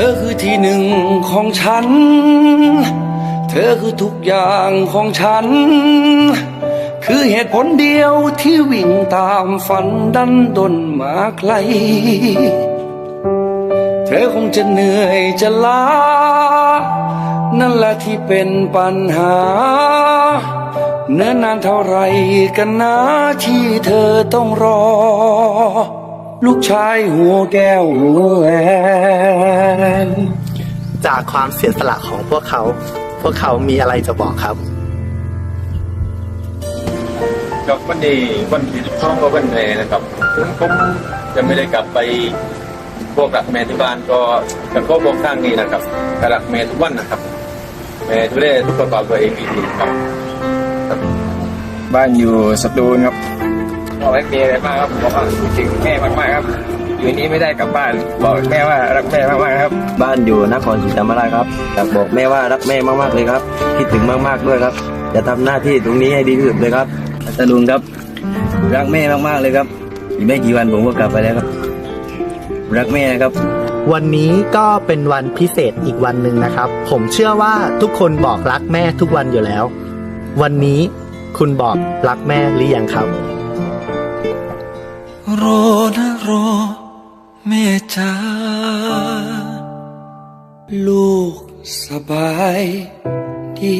ธอคือที่หนึ่งของฉัน เธอคือทุกอย่างของฉัน คือเหตุผลเดียวที่วิ่งตามฝันดันดนมาไกล เธอคงจะเหนื่อยจะล้า นั่นแหละที่เป็นปัญหา เนิ่นนานเท่าไรกันนะที่เธอต้องรอ ลูกชายหัวแก้วหัวแหวน จากความเสียสละของพวกเขา พวกเขามีอะไรจะบอกครับ กับวันนี้วันที่สิบสองก็วันแม่นะครับถึงผมจะไม่ได้กลับไปบอกรักแม่ที่บ้านก็แต่ก็บอกข้างนี้นะครับกรักแม่ทุกวันนะครับ แม่ดูแลทุกประกอบตัวเองดีๆครับบ้านอยู่สตูลครับบอกให้เมียอะไรมากครับบอกว่าคิดถึงแม่มากๆครับ อยู่นี้ไม่ได้กลับบ้าน บอกแม่ว่ารักแม่มากๆครับ บ้านอยู่นครศรีธรรมราชครับอยากบอกแม่ว่ารักแม่มากๆเลยครับ คิดถึงมากๆด้วยครับ จะทำหน้าที่ตรงนี้ให้ดีที่สุดเลยครับอัตลุงครับ รักแม่มากๆเลยครับอีกไม่กี่วันผมก็กลับไปแล้วครับ รักแม่นะครับวันนี้ก็เป็นวันพิเศษอีกวันหนึ่งนะครับ ผมเชื่อว่าทุกคนบอกรักแม่ทุกวันอยู่แล้ว วันนี้คุณบอกรักแม่หรือยังครับ รอนะรอ แม่จ้าลูกสบายดี